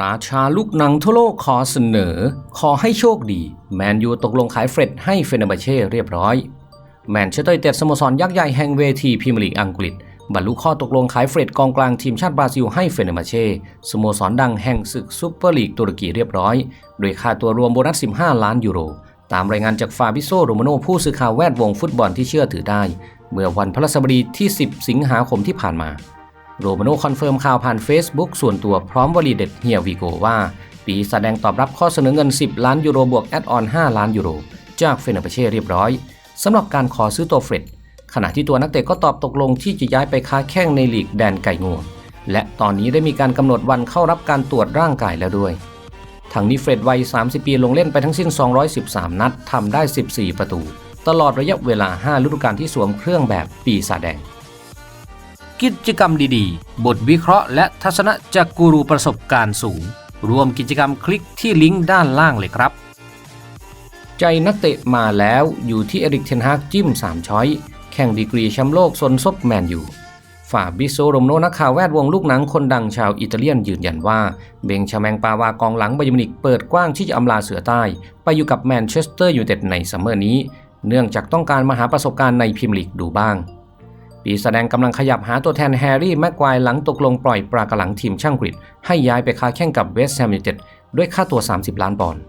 ราชาลูกหนังทั่วโลกขอเสนอ ขอให้โชคดี แมนยูตกลงขายเฟร็ดให้เฟเนร์บาเช่เรียบร้อย แมนเชสเตอร์เต็ดสโมสรยักษ์ใหญ่แห่งเวทีพรีเมียร์ลีกอังกฤษ บรรลุข้อตกลงขายเฟร็ดกองกลางทีมชาติบราซิลให้เฟเนร์บาเช่สโมสรดังแห่งศึกซูเปอร์ลีกตุรกีเรียบร้อย โดยค่าตัวรวมโบนัส 15 ล้านยูโร ตามรายงานจากฟาบิโซโรมาโนผู้สื่อข่าวแวดวงฟุตบอลที่เชื่อถือได้ เมื่อวันพฤหัสบดีที่ 10 สิงหาคมที่ผ่านมา โรมาโนคอนเฟิร์มข่าวผ่าน Facebook ส่วนตัวพร้อมวลีเด็ดเฮียวีโกว่า ปีแสดงตอบรับข้อเสนอเงิน 10 ล้านยูโรบวกแอดออน 5 ล้านยูโร จากเฟเนร์เบเช่เรียบร้อยสำหรับการขอซื้อตัวเฟร็ดขณะที่ตัวนักเตะก็ตอบตกลงที่จะย้ายไปค้าแข้งในลีกแดนไก่งวงและตอนนี้ได้มีการกำหนดวันเข้ารับการตรวจร่างกายแล้วด้วยทั้งนี้เฟร็ดวัย 30 ปีลงเล่นไปทั้งสิ้น 213 นัดทำได้ 14 ประตู ตลอดระยะเวลา 5 ฤดูกาลที่สวมเครื่องแบบปีศาจแดง กิจกรรมดีๆ บทวิเคราะห์และทัศนะจากกูรูประสบการณ์สูง รวมกิจกรรมคลิกที่ลิงก์ด้านล่างเลยครับ ใจนักเตะมาแล้วอยู่ที่เอริกเทนฮากจิ้ม 3 ช้อย แข่งดีกรีแชมป์โลกซนซบแมนอยู่ฝ่าบิโซโรมโนนักข่าวแวดวงลูกหนังคนดังชาวอิตาเลียนยืนยันว่า เบงชาแมงปาวากองหลังบายมินิกเปิดกว้างที่จะอำลาเสือใต้ ไปอยู่กับแมนเชสเตอร์ยูไนเต็ดในซัมเมอร์นี้ เนื่องจากต้องการมาหาประสบการณ์ในพรีเมียร์ลีกดูบ้าง ปีแสดงกำลังขยับหาตัวแทนแฮร์รี่แม็กควายหลังตกลงปล่อยปลากระหลังทีมช่างกรีดให้ย้ายไปค้าแข่งกับเวสต์แฮมยูไนเต็ดด้วยค่าตัว 30 ล้านปอนด์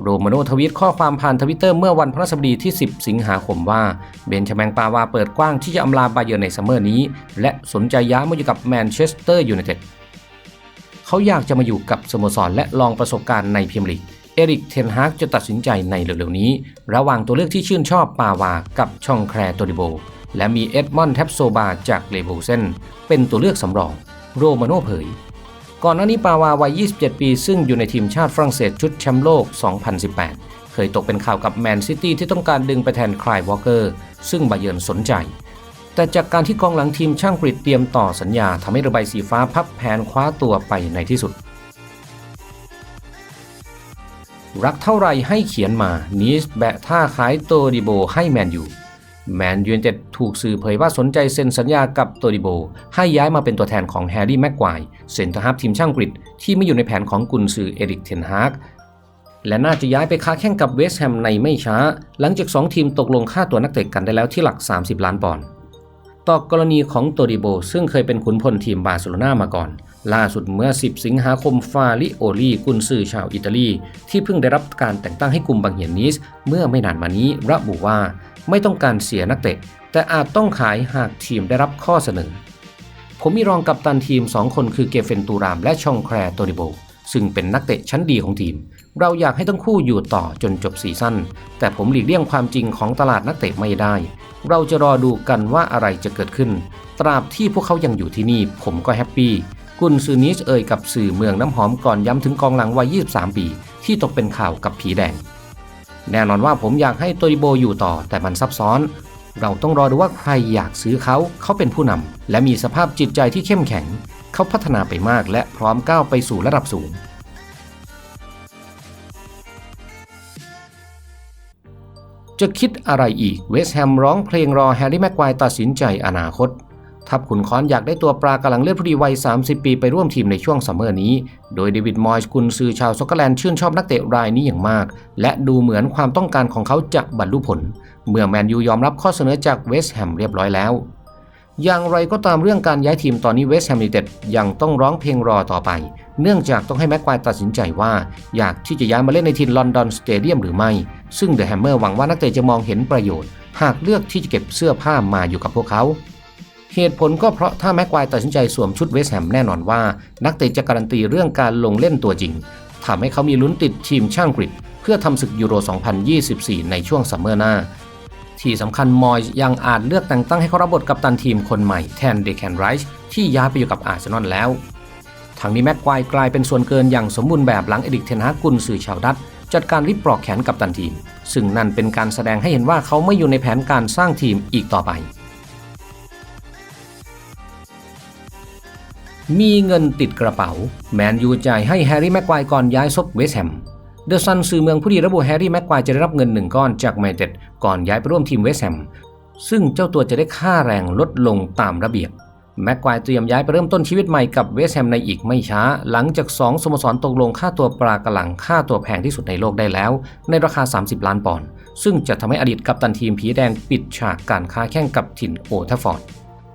โรมาโนทวีตข้อความผ่านทวิตเตอร์เมื่อวันพฤหัสบดีที่ 10 สิงหาคมว่า เบนชแมงปาวาเปิดกว้างที่จะอำลาบาเยิร์ในซัมเมอร์นี้ และสนใจย้ายมาอยู่กับแมนเชสเตอร์ยูไนเต็ดเขาอยากจะมาอยู่กับสโมสรและลองประสบการณ์ในพรีเมียร์ลีกเอริกเทนฮากจะตัดสินใจในเร็วๆนี้ ระหว่างตัวเลือกที่ชื่นชอบปาวากับช่องแครโตดิโบ และมีเอ็ดมอนด์แทปโซบาจากเลโบเซนเป็นตัวเลือกสำรอง โรมาโนเผย ก่อนหน้านี้ปาวาวัย 27 ปี ซึ่งอยู่ในทีมชาติฝรั่งเศสชุดแชมป์โลก 2018 เคยตกเป็นข่าวกับแมนซิตี้ที่ต้องการดึงไปแทนคลายวอลเกอร์ ซึ่งบาเยิร์นสนใจ แต่จากการที่กองหลังทีมช่างกรีดเตรียมต่อสัญญาทำให้ระบายสีฟ้าพับแผนคว้าตัวไปในที่สุดรักเท่าไรให้เขียนมา นีสแบะท่าขายโตดิโบให้แมนยู แมนยูนเต็ดถูกสื่อเผยว่าสนใจเซ็นสัญญากับโตดิโบ ให้ย้ายมาเป็นตัวแทนของแฮร์รี่แม็กควายเซนเตอร์ฮับทีมช่างกรีดที่ไม่อยู่ในแผนของกุนซือเอริกเทนฮากและน่าจะย้ายไปค้าแข่งกับเวสต์แฮมในไม่ช้า หลังจาก 2 ทีมตกลงค่าตัวนักเตะกันได้แล้วที่หลัก 30 ล้านปอนด์ต่อกรณีของโตดิโบ ซึ่งเคยเป็นขุนพลทีมบาร์เซโลนามาก่อน ล่าสุดเมื่อ 10 สิงหาคมฟาริโอลีกุนซือชาวอิตาลี ที่เพิ่งได้รับการแต่งตั้งให้กลุ่มบางเหียนนิสเมื่อไม่นานมานี้ระบุว่า ไม่ต้องการเสียนักเตะ แต่อาจต้องขายหากทีมได้รับข้อเสนอ ผมมีรองกัปตันทีม 2 คนคือเกเฟนตูรามและชองแครโตดิโบ ซึ่งเป็นนักเตะชั้นดีของทีม เราอยากให้ทั้งคู่อยู่ต่อจนจบซีซั่นแต่ผมหลีกเลี่ยงความจริงของตลาดนักเตะไม่ได้ เราจะรอดูกันว่าอะไรจะเกิดขึ้น ตราบที่พวกเขายังอยู่ที่นี่ ผมก็แฮปปี้กุนซือนิสเอ่ยกับสื่อเมืองน้ำหอมก่อนย้ำถึงกองหลังวัย 23 ปี ที่ตกเป็นข่าวกับผีแดง แน่นอนว่าผมอยากให้โตริโบอยู่ต่อแต่มันซับซ้อน เราต้องรอดูว่าใครอยากซื้อเขา เขาเป็นผู้นำและมีสภาพจิตใจที่เข้มแข็ง เขาพัฒนาไปมากและพร้อมก้าวไปสู่ระดับสูง จะคิดอะไรอีกเวสแฮมร้องเพลงรอแฮร์รี่แม็กควายตัดสินใจอนาคต ทัพขุนค้อนอยากได้ตัวปลากำลังเลือดผู้ดีวัย 30 ปีไปร่วมทีมในช่วงซัมเมอร์นี้ โดยเดวิดมอยส์กุนซือชาวสกอตแลนด์ชื่นชอบนักเตะรายนี้อย่างมาก และดูเหมือนความต้องการของเขาจะบรรลุผล เมื่อแมนยูยอมรับข้อเสนอจากเวสต์แฮมเรียบร้อยแล้ว อย่างไรก็ตามเรื่องการย้ายทีมตอนนี้เวสต์แฮมยูไนเต็ดยังต้องร้องเพลงรอต่อไป เนื่องจากต้องให้แม็กควายตัดสินใจว่า อยากที่จะย้ายมาเล่นในทีมลอนดอนสเตเดียมหรือไม่ ซึ่งเดอะแฮมเมอร์หวังว่านักเตะจะมองเห็นประโยชน์ หากเลือกที่จะเก็บเสื้อผ้ามาอยู่กับพวกเขา เหตุผลก็เพราะถ้าแม็กควายตัดสินใจสวมชุดเวสแฮมแน่นอนว่า นักเตะจะการันตีเรื่องการลงเล่นตัวจริงทำให้เขามีลุ้นติดทีมช่างกรีกเพื่อทำศึกยูโร 2024 ในช่วงซัมเมอร์หน้า ที่สำคัญมอยยังอาจเลือกแต่งตั้งให้เขารับบทกัปตันทีมคนใหม่แทนเดแคนไรส์ที่ย้ายไปอยู่กับอาร์เซนอลแล้วทางนี้แม็กควายกลายเป็นส่วนเกินอย่างสมบูรณ์แบบหลังเอดิกเทนฮากุนสื่อชาวดัตจัดการริบปลอกแขนกับตันทีม ซึ่งนั่นเป็นการแสดงให้เห็นว่าเขาไม่อยู่ในแผนการสร้างทีมอีกต่อไป มีเงินติดกระเป๋า แมนยูจ่ายให้แฮร์รี่แม็กควายก่อนย้ายซบเวสแฮม เดอะซันสื่อเมืองผู้ดีระบุแฮร์รี่แม็กควายจะได้รับเงินหนึ่งก้อนจากแมนเต็ดก่อนย้ายไปร่วมทีมเวสแฮม ซึ่งเจ้าตัวจะได้ค่าแรงลดลงตามระเบียบ แม็กควายเตรียมย้ายไปเริ่มต้นชีวิตใหม่กับเวสแฮมในอีกไม่ช้า หลังจาก 2สโมสรตกลงค่าตัวปลากระหลังค่าตัวแพงที่สุดในโลกได้แล้ว ในราคา 30 ล้านปอนด์ ซึ่งจะทำให้อดีตกัปตันทีมผีแดงปิดฉากการค้าแข่งกับถิ่นโอทัฟฟอร์ด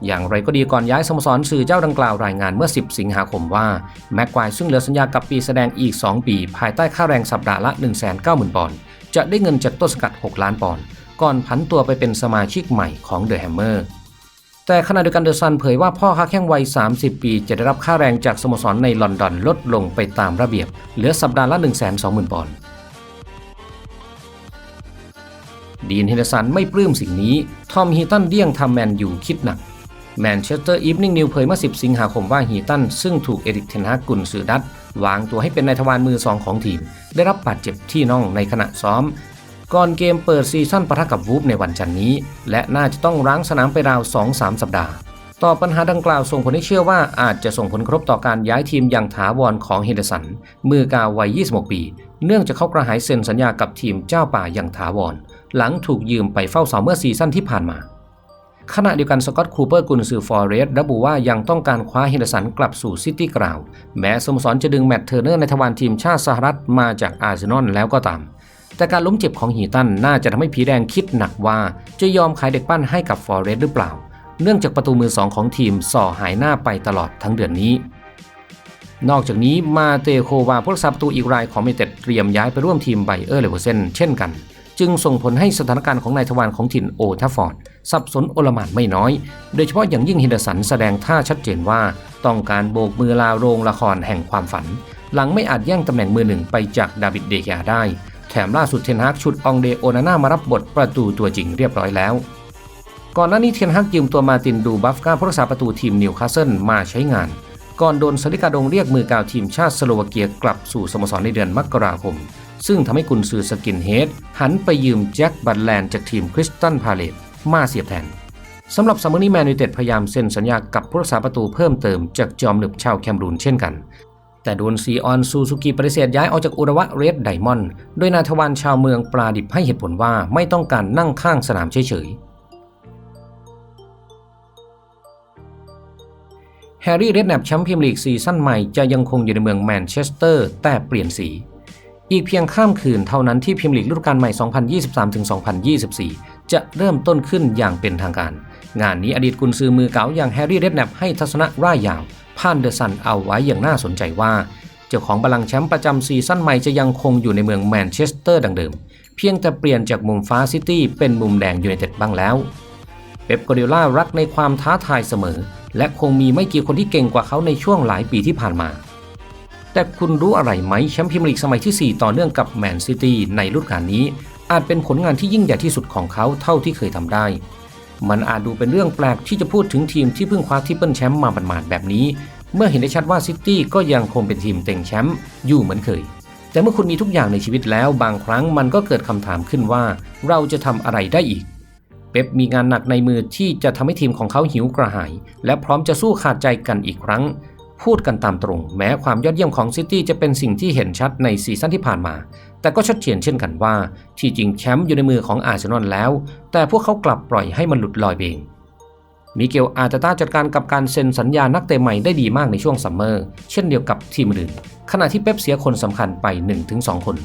อย่างไรก็ดีก่อนย้ายสโมสรสื่อเจ้าดังกล่าวรายงานเมื่อ 10 สิงหาคมว่า แม็กควายซึ่งเหลือสัญญากับปีแสดงอีก 2 ปี ภายใต้ค่าแรงสัปดาห์ละ 190,000 ปอนด์จะได้เงินจากต้นสกัด 6 ล้านปอนด์ก่อนผันตัวไปเป็นสมาชิกใหม่ของเดอะแฮมเมอร์แต่ขณะเดียวกันเดอะซันเผยว่าพ่อค้าแข้งวัย 30 ปี จะได้รับค่าแรงจากสโมสรในลอนดอนลดลงไปตามระเบียบ เหลือสัปดาห์ละ 120,000 ปอนด์ดีนเฮนเดอร์สันไม่ปลื้มสิ่งนี้ ทอมฮีตันเดี่ยงทำแมนยูคิดหนัก แมนเชสเตอร์อีฟนิ่งนิวเผยเมื่อ 10 สิงหาคมว่าฮีตัน ซึ่งถูกเอริกเทนฮากกุนซือดัตวางตัวให้เป็นนายทวารมือสองของทีม ได้รับบาดเจ็บที่น่องในขณะซ้อม ก่อนเกมเปิดซีซั่นปะทะกับวูฟในวันจันทร์นี้ และน่าจะต้องร้างสนามไปราว 2-3 สัปดาห์ ต่อปัญหาดังกล่าวส่งผลให้เชื่อว่าอาจจะส่งผลกระทบต่อการย้ายทีมอย่างถาวรของเฮเดสันมือกาววัย 26 ปี เนื่องจากเขากระหายเซ็นสัญญากับทีมเจ้าป่าอย่างถาวรหลังถูกยืมไปเฝ้าเสาเมื่อซีซั่นที่ผ่านมา ขณะเดียวกันสกอตคูเปอร์กุนซือฟอร์เรสระบุว่ายังต้องการคว้าเฮนเดอร์สันกลับสู่ซิตี้กราวแม้สโมสรจะดึงแมตต์เทอร์เนอร์ในทวารทีมชาติสหรัฐมาจากอาร์เซนอลแล้วก็ตาม แต่การล้มเจ็บของฮีตันน่าจะทำให้ผีแดงคิดหนักว่าจะยอมขายเด็กปั้นให้กับฟอร์เรสหรือเปล่า เนื่องจากประตูมือสองของทีมส่อหายหน้าไปตลอดทั้งเดือนนี้ นอกจากนี้มาเตโควาผู้รักษาประตูอีกรายของเมเต็ดเตรียมย้ายไปร่วมทีมไบเออร์เลเวอร์เซนเช่นกัน จึงส่งผลให้สถานการณ์ของนายทวารของถิ่นโอทัฟฟอร์ด สับสนโอลหมานไม่น้อย โดยเฉพาะอย่างยิ่งเฮนดสันแสดงท่าชัดเจนว่า ต้องการโบกมือลาโรงละครแห่งความฝัน หลังไม่อาจแย่งตำแหน่งมือหนึ่งไปจากดาวิดเดกาได้ แถมล่าสุดเทนฮากชุดองเดโอนาน่ามารับบทประตูตัวจริงเรียบร้อยแล้ว ก่อนหน้านี้เทนฮากยืมตัวมาตินดูบัฟกาผู้รักษาประตูทีมนิวคาสเซิลมาใช้งาน ก่อนโดนสลิกาดงเรียกมือกาวทีมชาติสโลวาเกียกลับสู่สโมสรในเดือนมกราคมซึ่งทำให้กุนซือสกินเฮดหันไปยืมแจ็คบัตแลนด์จากทีมคริสตันพาเลต มาเสียบแทนสำหรับซัมเมอร์นี้แมนยูเต็ดพยายามเซ็นสัญญากับผู้รักษาประตูเพิ่มเติมจากจอมหนึบชาวแคมรูนเช่นกัน แต่โดนซีออนซูซูกิปฏิเสธย้ายออกจากอุระวะเรดไดมอนด์โดยนายทวารชาวเมืองปลาดิบให้เหตุผลว่าไม่ต้องการนั่งข้างสนามเฉยๆแฮร์รี่เรดแนปแชมป์พรีเมียร์ลีกซีซั่นใหม่จะยังคงอยู่ในเมืองแมนเชสเตอร์ แต่เปลี่ยนสี อีกเพียงข้ามคืนเท่านั้นที่พรีเมียร์ลีกฤดูกาลใหม่ 2023-2024 จะเริ่มต้นขึ้นอย่างเป็นทางการ งานนี้อดีตกุนซือมือเก๋าอย่างแฮร์รี่เรดแนปให้ทัศนะร่ายยาวผ่านเดอะซันเอาไว้อย่างน่าสนใจว่า เจ้าของบัลลังก์แชมป์ประจำซีซั่นใหม่จะยังคงอยู่ในเมืองแมนเชสเตอร์ดังเดิม เพียงแต่เปลี่ยนจากมุมฟ้าซิตี้เป็นมุมแดงยูไนเต็ดบ้างแล้ว เป๊ปกวาร์ดิโอลารักในความท้าทายเสมอ และคงมีไม่กี่คนที่เก่งกว่าเขาในช่วงหลายปีที่ผ่านมาแต่คุณรู้อะไรไหมแชมป์พรีเมียร์ลีกสมัยที่ 4 ต่อเนื่องกับแมนซิตี้ในฤดูกาลนี้ อาจเป็นผลงานที่ยิ่งใหญ่ที่สุดของเขาเท่าที่เคยทำได้ มันอาจดูเป็นเรื่องแปลกที่จะพูดถึงทีมที่เพิ่งคว้าทิปเปิลแชมป์มาหมาดๆแบบนี้ เมื่อเห็นได้ชัดว่าซิตี้ก็ยังคงเป็นทีมเต็งแชมป์อยู่เหมือนเคย แต่เมื่อคุณมีทุกอย่างในชีวิตแล้ว บางครั้งมันก็เกิดคำถามขึ้นว่า เราจะทำอะไรได้อีก เป๊ปมีงานหนักในมือที่จะทำให้ทีมของเขาหิวกระหาย และพร้อมจะสู้ขาดใจกันอีกครั้งพูดกันตามตรง แม้ความยอดเยี่ยมของซิตี้จะเป็นสิ่งที่เห็นชัดในซีซั่นที่ผ่านมา แต่ก็ชัดเจนเช่นกันว่า ที่จริงแชมป์อยู่ในมือของอาร์เซนอลแล้ว แต่พวกเขากลับปล่อยให้มันหลุดลอยเองมิเกลอาร์เตต้าจัดการกับการเซ็นสัญญานักเตะใหม่ได้ดีมากในช่วงซัมเมอร์ เช่นเดียวกับทีมอื่น ขณะที่เป๊ปเสียคนสำคัญไป 1-2 คน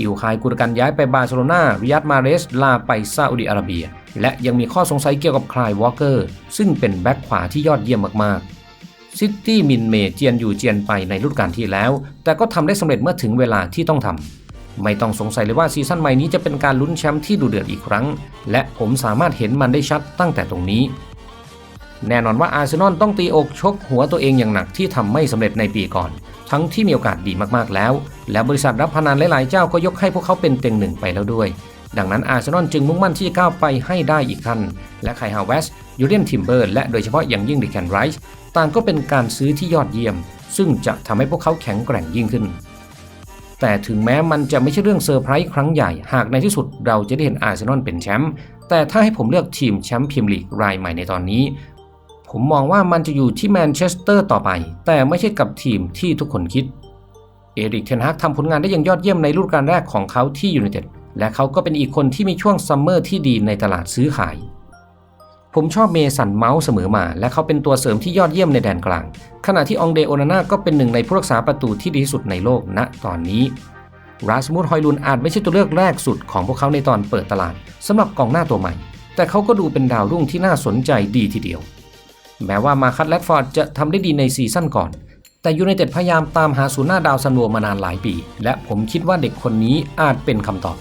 อิวคายกุรกันย้ายไปบาร์เซโลนาริยัดมาเรส ลาไปซาอุดิอาระเบีย และยังมีข้อสงสัยเกี่ยวกับคลายวอลเกอร์ ซึ่งเป็นแบ็คขวาที่ยอดเยี่ยมมากๆ ซิตี้มินเมเจียนอยู่เจียนไปในฤดูกาลที่แล้ว แต่ก็ทำได้สำเร็จเมื่อถึงเวลาที่ต้องทำ ไม่ต้องสงสัยเลยว่าซีซั่นใหม่นี้จะเป็นการลุ้นแชมป์ที่ดูเดือดอีกครั้ง และผมสามารถเห็นมันได้ชัดตั้งแต่ตรงนี้ แน่นอนว่าอาร์เซนอลต้องตีอกชกหัวตัวเองอย่างหนักที่ทำไม่สำเร็จในปีก่อน ทั้งที่มีโอกาสดีมากๆแล้ว และบริษัทรับพนันหลายๆเจ้าก็ยกให้พวกเขาเป็นเต็งหนึ่งไปแล้วด้วย ดังนั้นอาร์เซนอลจึงมุ่งมั่นที่จะก้าวไปให้ได้อีกขั้นและไคฮาวเวสยูเรียนทิมเบอร์และโดยเฉพาะอย่างยิ่งดิแคนไรส์ต่างก็เป็นการซื้อที่ยอดเยี่ยม ซึ่งจะทำให้พวกเขาแข็งแกร่งยิ่งขึ้น แต่ถึงแม้มันจะไม่ใช่เรื่องเซอร์ไพรส์ครั้งใหญ่ หากในที่สุดเราจะได้เห็นอาร์เซนอลเป็นแชมป์ แต่ถ้าให้ผมเลือกทีมแชมป์พรีเมียร์ลีกรายใหม่ในตอนนี้ ผมมองว่ามันจะอยู่ที่แมนเชสเตอร์ต่อไป แต่ไม่ใช่กับทีมที่ทุกคนคิด เอริกเทนฮากทำผลงานได้อย่างยอดเยี่ยมในฤดูกาลแรกของเขาที่ยูไนเต็ด และเขาก็เป็นอีกคนที่มีช่วงซัมเมอร์ที่ดีในตลาดซื้อขาย ผมชอบเมสันเมาส์เสมอมา และเขาเป็นตัวเสริมที่ยอดเยี่ยมในแดนกลาง ขณะที่องเดโอนาน่าก็เป็นหนึ่งในผู้รักษาประตูที่ดีที่สุดในโลกณตอนนี้ราสมุดฮอยลุนอาจไม่ใช่ตัวเลือกแรกสุดของพวกเขาในตอนเปิดตลาดสำหรับกองหน้าตัวใหม่ แต่เขาก็ดูเป็นดาวรุ่งที่น่าสนใจดีทีเดียว แม้ว่ามาคัตแรดฟอร์ดจะทำได้ดีในซีซั่นก่อน แต่ยูไนเต็ดพยายามตามหาศูนย์หน้าดาวซันโวมานานหลายปี และผมคิดว่าเด็กคนนี้อาจเป็นคำตอบ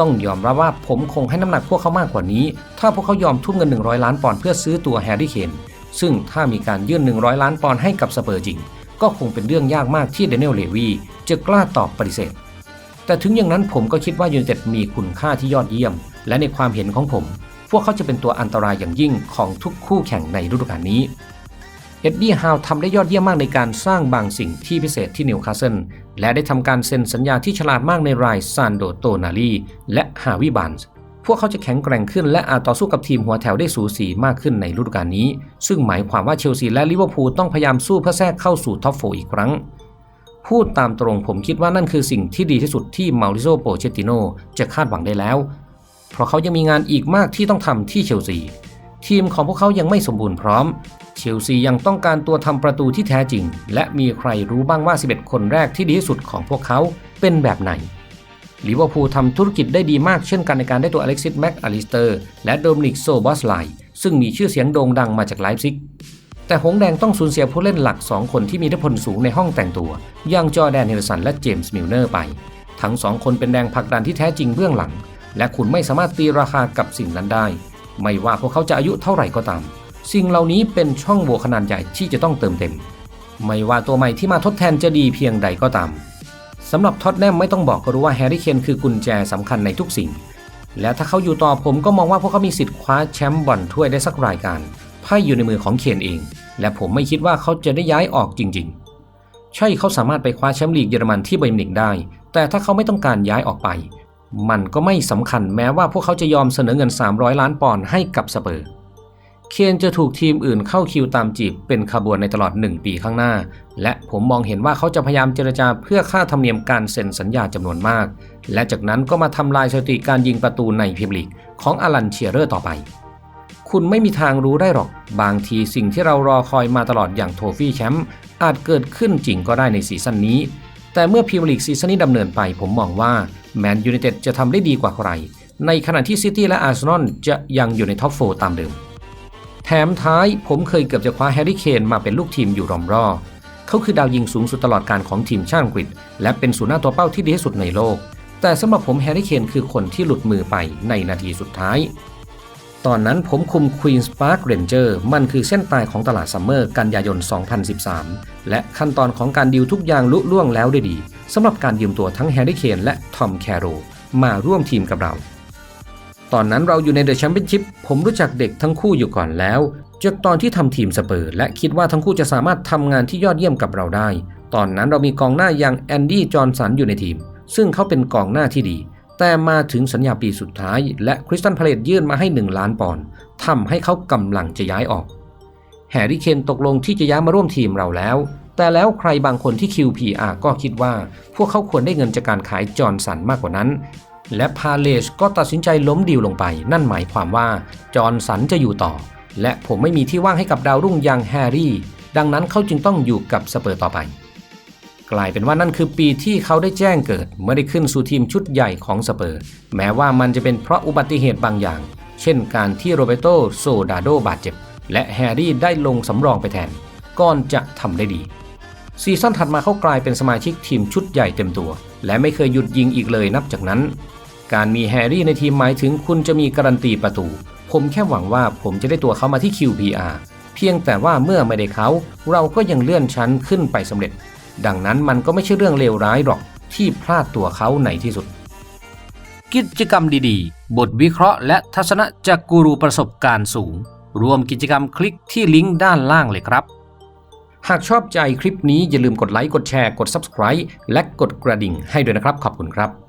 ต้องยอมรับว่าผมคงให้น้ำหนักพวกเขามากกว่านี้ ถ้าพวกเขายอมทุ่มเงิน 100 ล้านปอนด์เพื่อซื้อตัวแฮร์รี่เคนซึ่งถ้ามีการยื่น 100 ล้านปอนด์ให้กับสเปอร์จริง ก็คงเป็นเรื่องยากมากที่เดนิเอลเลวีจะกล้าตอบปฏิเสธ แต่ถึงอย่างนั้นผมก็คิดว่ายูไนเต็ดมีคุณค่าที่ยอดเยี่ยม และในความเห็นของผม พวกเขาจะเป็นตัวอันตรายอย่างยิ่งของทุกคู่แข่งในฤดูกาลนี้ เอ็ดดี้ฮาวทำได้ยอดเยี่ยมมากในการสร้างบางสิ่งที่พิเศษที่นิวคาสเซิลและได้ทำการเซ็นสัญญาที่ฉลาดมากในรายซานโดโตนาลีและฮาวิบานส์พวกเขาจะแข็งแกร่งขึ้นและอาจต่อสู้กับทีมหัวแถวได้สูสีมากขึ้นในฤดูกาลนี้ ซึ่งหมายความว่าเชลซีและลิเวอร์พูลต้องพยายามสู้เพื่อแทรกเข้าสู่ท็อปโฟอีกครั้ง พูดตามตรงผมคิดว่านั่นคือสิ่งที่ดีที่สุดที่มาริโซโปเชติโนจะคาดหวังได้แล้ว เพราะเขายังมีงานอีกมากที่ต้องทำที่เชลซี ทีมของพวกเขายังไม่สมบูรณ์พร้อม เชลซียังต้องการตัวทำประตูที่แท้จริง และมีใครรู้บ้างว่า 11 คนแรกที่ดีที่สุดของพวกเขาเป็นแบบไหนลิเวอร์พูลทำธุรกิจได้ดีมากเช่นกันในการได้ตัวอเล็กซิสแม็กอลิสเตอร์และโดมินิกโซบอสไลซึ่งมีชื่อเสียงโด่งดังมาจากไลฟ์ซิก แต่หงแดงต้องสูญเสียผู้เล่นหลัก 2 คนที่มีอิทธิพลสูงในห้องแต่งตัวอย่างจอแดนเฮลสันและเจมส์มิลเนอร์ไป ทั้งสองคนเป็นแรงผลักดันที่แท้จริงเบื้องหลัง และคุณไม่สามารถตีราคากับสิ่งนั้นได้ ไม่ว่าพวกเขาจะอายุเท่าไหร่ก็ตาม สิ่งเหล่านี้เป็นช่องโหว่ขนาดใหญ่ที่จะต้องเติมเต็ม ไม่ว่าตัวใหม่ที่มาทดแทนจะดีเพียงใดก็ตามสำหรับท็อตแนมไม่ต้องบอกก็รู้ว่าแฮร์รี่เคนคือกุญแจสำคัญในทุกสิ่ง และถ้าเขาอยู่ต่อผมก็มองว่าพวกเขามีสิทธิ์คว้าแชมป์บอลถ้วยได้สักรายการไพ่อยู่ในมือของเคนเอง และผมไม่คิดว่าเขาจะได้ย้ายออกจริง ๆ ใช่เขาสามารถไปคว้าแชมป์ลีกเยอรมันที่ไบมินิกได้ แต่ถ้าเขาไม่ต้องการย้ายออกไป มันก็ไม่สำคัญแม้ว่าพวกเขาจะยอมเสนอเงิน 300 ล้านปอนด์ให้กับสเปอร์ เคนจะถูกทีมอื่นเข้าคิวตามจีบเป็นขบวนในตลอด 1 ปีข้างหน้า และผมมองเห็นว่าเขาจะพยายามเจรจาเพื่อค่าธรรมเนียมการเซ็นสัญญาจำนวนมาก และจากนั้นก็มาทำลายสถิติการยิงประตูในพรีเมียร์ลีกของอลันเชียเรอร์ต่อไป คุณไม่มีทางรู้ได้หรอก บางทีสิ่งที่เรารอคอยมาตลอดอย่างโทฟี่แชมป์อาจเกิดขึ้นจริงก็ได้ในซีซั่นนี้ แต่เมื่อพรีเมียร์ลีกซีซั่นนี้ดำเนินไป ผมมองว่าแมนยูไนเต็ดจะทำได้ดีกว่าใคร ในขณะที่ซิตี้และอาร์เซนอลจะยังอยู่ในท็อปโฟตามเดิม แถมท้ายผมเคยเกือบจะคว้าแฮร์รี่เคนมาเป็นลูกทีมอยู่รอมรอเขาคือดาวยิงสูงสุดตลอดการของทีมชาติอังกฤษ และเป็นศูนย์หน้าตัวเป้าที่ดีที่สุดในโลก แต่สำหรับผมแฮร์รี่เคนคือคนที่หลุดมือไปในนาทีสุดท้าย ตอนนั้นผมคุม Queen's Park Ranger มันคือเส้นตายของตลาดซัมเมอร์กันยายน 2013 และขั้นตอนของการดิวทุกอย่างลุล่วงแล้วได้ดีสำหรับการยืมตัวทั้งแฮร์รี่เคนและทอมแคโรมาร่วมทีมกับเรา ตอนนั้นเราอยู่ในเดอะแชมเปี้ยนชิพผมรู้จักเด็กทั้งคู่อยู่ก่อนแล้วจากตอนที่ทำทีมสเปอร์และคิดว่าทั้งคู่จะสามารถทำงานที่ยอดเยี่ยมกับเราได้ ตอนนั้นเรามีกองหน้าอย่างแอนดี้จอห์นสันอยู่ในทีม ซึ่งเขาเป็นกองหน้าที่ดี แต่มาถึงสัญญาปีสุดท้าย และคริสตันพาเลตยื่นมาให้ 1 ล้านปอนด์ทำให้เขากำลังจะย้ายออก แฮร์รี่เคนตกลงที่จะย้ายมาร่วมทีมเราแล้ว แต่แล้วใครบางคนที่ QPR ก็คิดว่า พวกเขาควรได้เงินจากการขายจอห์นสันมากกว่านั้น และพาเลชก็ตัดสินใจล้มดีลลงไป นั่นหมายความว่าจอห์นสันจะอยู่ต่อ และผมไม่มีที่ว่างให้กับดาวรุ่งอย่างแฮร์รี่ ดังนั้นเขาจึงต้องอยู่กับสเปอร์ต่อไป กลายเป็นว่านั่นคือปีที่เขาได้แจ้งเกิด เมื่อได้ขึ้นสู่ทีมชุดใหญ่ของสเปอร์ แม้ว่ามันจะเป็นเพราะอุบัติเหตุบางอย่าง เช่นการที่โรเบโตโซดาโดบาดเจ็บ และแฮร์รี่ได้ลงสำรองไปแทน ก่อนจะทำได้ดี ซีซั่นถัดมาเขากลายเป็นสมาชิกทีมชุดใหญ่เต็มตัว และไม่เคยหยุดยิงอีกเลยนับจากนั้น การมีแฮร์รี่ในทีมหมายถึงคุณจะมีการันตีประตู ผมแค่หวังว่าผมจะได้ตัวเขามาที่ QPR เพียงแต่ว่าเมื่อไม่ได้เขาเราก็ยังเลื่อนชั้นขึ้นไปสำเร็จ ดังนั้นมันก็ไม่ใช่เรื่องเลวร้ายหรอกที่พลาดตัวเขาในที่สุด กิจกรรมดีๆ บทวิเคราะห์และทัศนะจากกูรูประสบการณ์สูง รวมกิจกรรมคลิกที่ลิงก์ด้านล่างเลยครับ หากชอบใจคลิปนี้อย่าลืมกดไลค์กดแชร์กด Subscribe และกดกระดิ่งให้ด้วยนะครับ ขอบคุณครับ